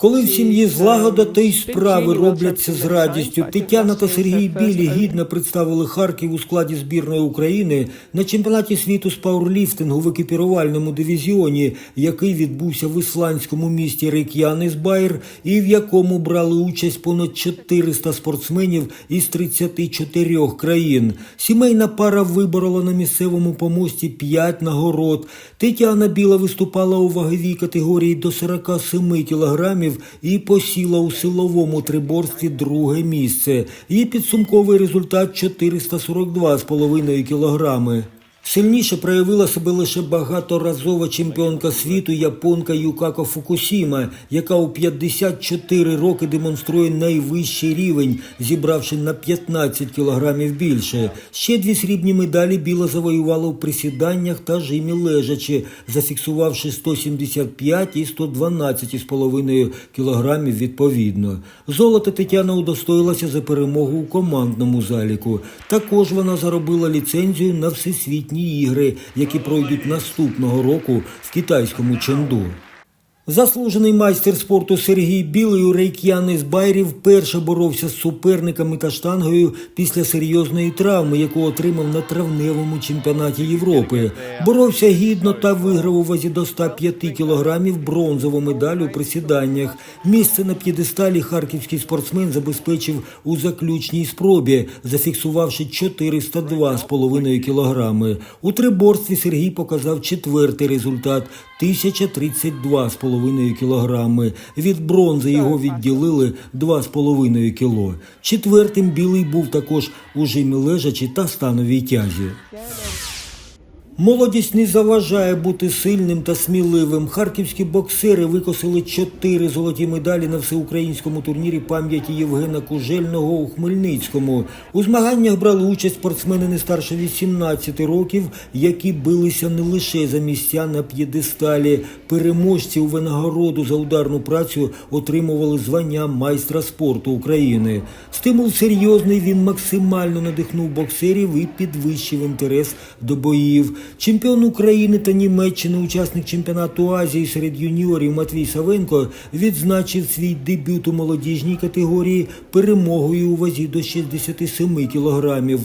Коли в сім'ї злагода, то й справи робляться з радістю. Тетяна та Сергій Білі гідно представили Харків у складі збірної України на чемпіонаті світу з пауерліфтингу в екіпірувальному дивізіоні, який відбувся в ісландському місті Рейк'янесбайр і в якому брали участь понад 400 спортсменів із 34 країн. Сімейна пара виборола на місцевому помості 5 нагород. Тетяна Біла виступала у ваговій категорії до 47 кілограмів і посіла у силовому триборстві друге місце. Її підсумковий результат 442,5 кілограми. Сильніше проявила себе лише багаторазова чемпіонка світу японка Юкако Фукусіма, яка у 54 роки демонструє найвищий рівень, зібравши на 15 кілограмів більше. Ще дві срібні медалі Біла завоювала в присіданнях та жимі лежачи, зафіксувавши 175 і 112,5 кілограмів відповідно. Золото Тетяна удостоїлася за перемогу у командному заліку. Також вона заробила ліцензію на всесвітні ігри, які пройдуть наступного року в китайському Ченду. Заслужений майстер спорту Сергій Білий у Рейк'янес Байрі вперше боровся з суперниками та штангою після серйозної травми, яку отримав на травневому чемпіонаті Європи. Боровся гідно та виграв у вазі до 105 кілограмів бронзову медаль у присіданнях. Місце на п'єдесталі харківський спортсмен забезпечив у заключній спробі, зафіксувавши 402,5 кілограми. У триборстві Сергій показав четвертий результат 1032,5 кілограми. Від бронзи його відділили 2,5 кіло. Четвертим білий був також у жимі лежачі та становій тязі. Молодість не заважає бути сильним та сміливим. Харківські боксери викосили чотири золоті медалі на всеукраїнському турнірі пам'яті Євгена Кужельного у Хмельницькому. У змаганнях брали участь спортсмени не старше 18 років, які билися не лише за місця на п'єдесталі. Переможці у винагороду за ударну працю отримували звання майстра спорту України. Стимул серйозний. Він максимально надихнув боксерів і підвищив інтерес до боїв. Чемпіон України та Німеччини, учасник чемпіонату Азії серед юніорів Матвій Савенко відзначив свій дебют у молодіжній категорії перемогою у вазі до 67 кілограмів.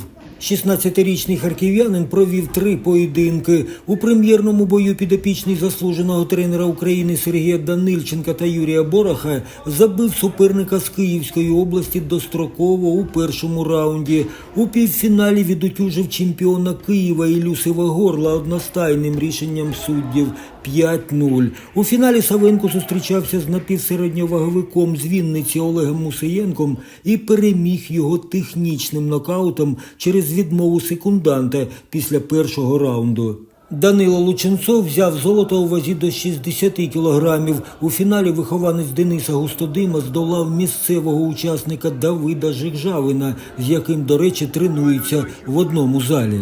16-річний харків'янин провів три поєдинки. У прем'єрному бою підопічний заслуженого тренера України Сергія Данильченка та Юрія Бороха забив суперника з Київської області достроково у першому раунді. У півфіналі відутюжив чемпіона Києва Ілю Сивогорла одностайним рішенням суддів 5-0. У фіналі Савенко зустрічався з напівсередньоваговиком з Вінниці Олегом Мусиєнком і переміг його технічним нокаутом через відмову секунданта після першого раунду. Данило Лученцов взяв золото у вазі до 60 кілограмів. У фіналі вихованець Дениса Густодима здолав місцевого учасника Давида Жигжавина, з яким, до речі, тренується в одному залі.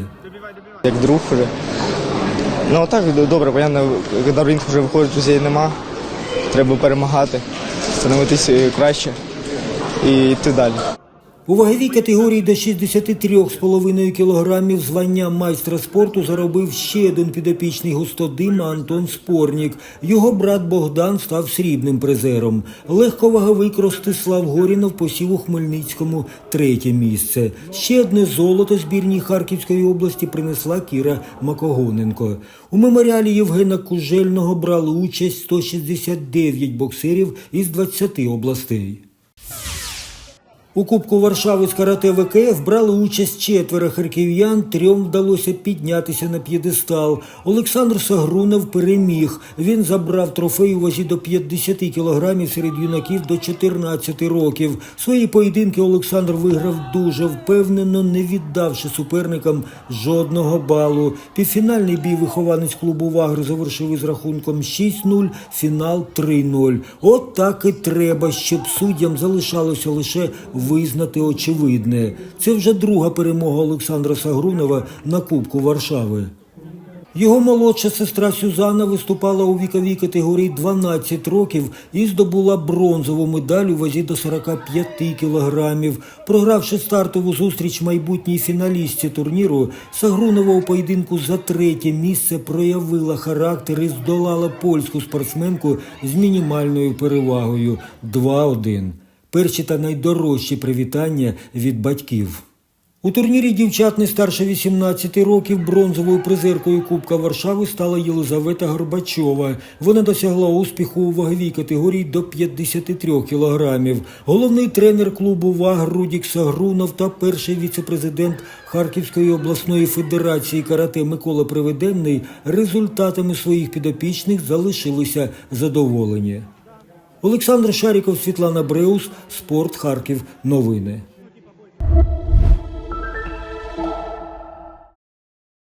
Як друг вже. Ну так добре, понятно, коли ринг вже виходить, друзей нема. Треба перемагати, становитися краще і йти далі. У ваговій категорії до 63,5 кілограмів звання майстра спорту заробив ще один підопічний густодима Антон Спорнік. Його брат Богдан став срібним призером. Легковаговик Ростислав Горінов посів у Хмельницькому третє місце. Ще одне золото збірній Харківської області принесла Кіра Макогоненко. У меморіалі Євгена Кужельного брали участь 169 боксерів із 20 областей. У Кубку Варшави з карате ВКФ брали участь четверо харків'ян, трьом вдалося піднятися на п'єдестал. Олександр Сагрунов переміг. Він забрав трофей у вазі до 50 кілограмів серед юнаків до 14 років. Свої поєдинки Олександр виграв дуже впевнено, не віддавши суперникам жодного балу. Півфінальний бій вихованець клубу Вагр завершив із рахунком 6-0, фінал 3-0. От так і треба, щоб суддям залишалося лише визнати очевидне. Це вже друга перемога Олександра Сагрунова на Кубку Варшави. Його молодша сестра Сюзанна виступала у віковій категорії 12 років і здобула бронзову медаль у вазі до 45 кілограмів. Програвши стартову зустріч майбутній фіналістці турніру, Сагрунова у поєдинку за третє місце проявила характер і здолала польську спортсменку з мінімальною перевагою 2-1. Перші та найдорожчі привітання від батьків. У турнірі дівчат не старше 18 років бронзовою призеркою Кубка Варшави стала Єлизавета Горбачова. Вона досягла успіху у ваговій категорії до 53 кілограмів. Головний тренер клубу ВАГ Рудік Сагрунов та перший віцепрезидент Харківської обласної федерації карате Микола Привиденний результатами своїх підопічних залишилися задоволені. Олександр Шаріков, Світлана Бреус, Спорт Харків. Новини.